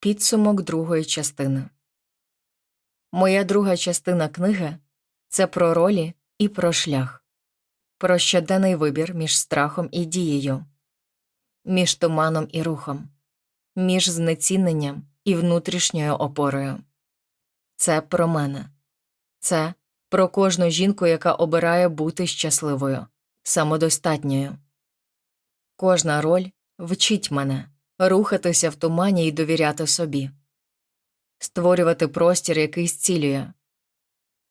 Підсумок другої частини. Моя друга частина книги це про ролі і про шлях, про щоденний вибір між страхом і дією, між туманом і рухом, між знеціненням і внутрішньою опорою. Це про мене. Це про кожну жінку, яка обирає бути щасливою, самодостатньою. Кожна роль вчить мене рухатися в тумані і довіряти собі, створювати простір, який зцілює,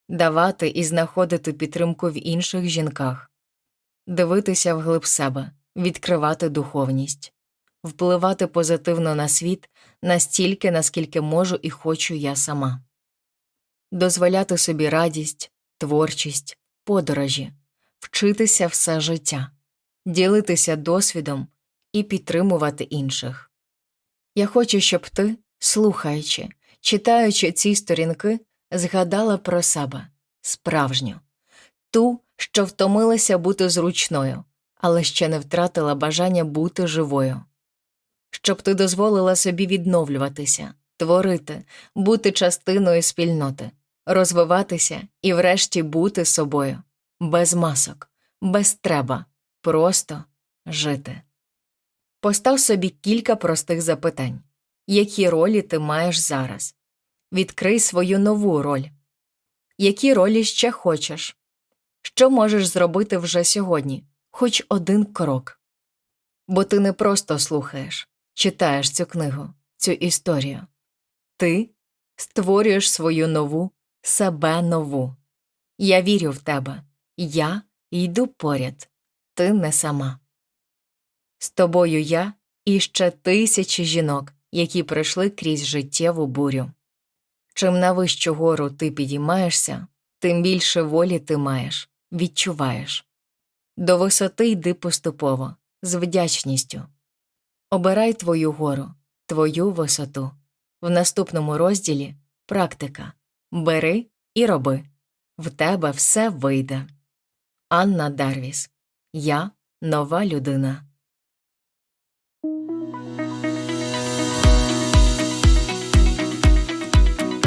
давати і знаходити підтримку в інших жінках, дивитися вглиб себе, відкривати духовність, впливати позитивно на світ настільки, наскільки можу і хочу я сама, дозволяти собі радість, творчість, подорожі, вчитися все життя, ділитися досвідом і підтримувати інших. Я хочу, щоб ти, слухаючи, читаючи ці сторінки, згадала про себе справжню, ту, що втомилася бути зручною, але ще не втратила бажання бути живою, щоб ти дозволила собі відновлюватися, творити, бути частиною спільноти, розвиватися і, врешті, бути собою, без масок, без треба, просто жити. Постав собі кілька простих запитань які ролі ти маєш зараз? Відкрий свою нову роль. Які ролі ще хочеш? Що можеш зробити вже сьогодні, хоч один крок? Бо ти не просто слухаєш, читаєш цю книгу, цю історію. Ти створюєш свою нову, себе нову. Я вірю в тебе, я йду поряд, ти не сама. З тобою я і ще тисячі жінок, які пройшли крізь життєву бурю. Чим на вищу гору ти підіймаєшся, тим більше волі ти маєш, відчуваєш. До висоти йди поступово, з вдячністю. Обирай твою гору, твою висоту. В наступному розділі практика. Бери і роби. В тебе все вийде. Анна Дарвіс. Я нова людина.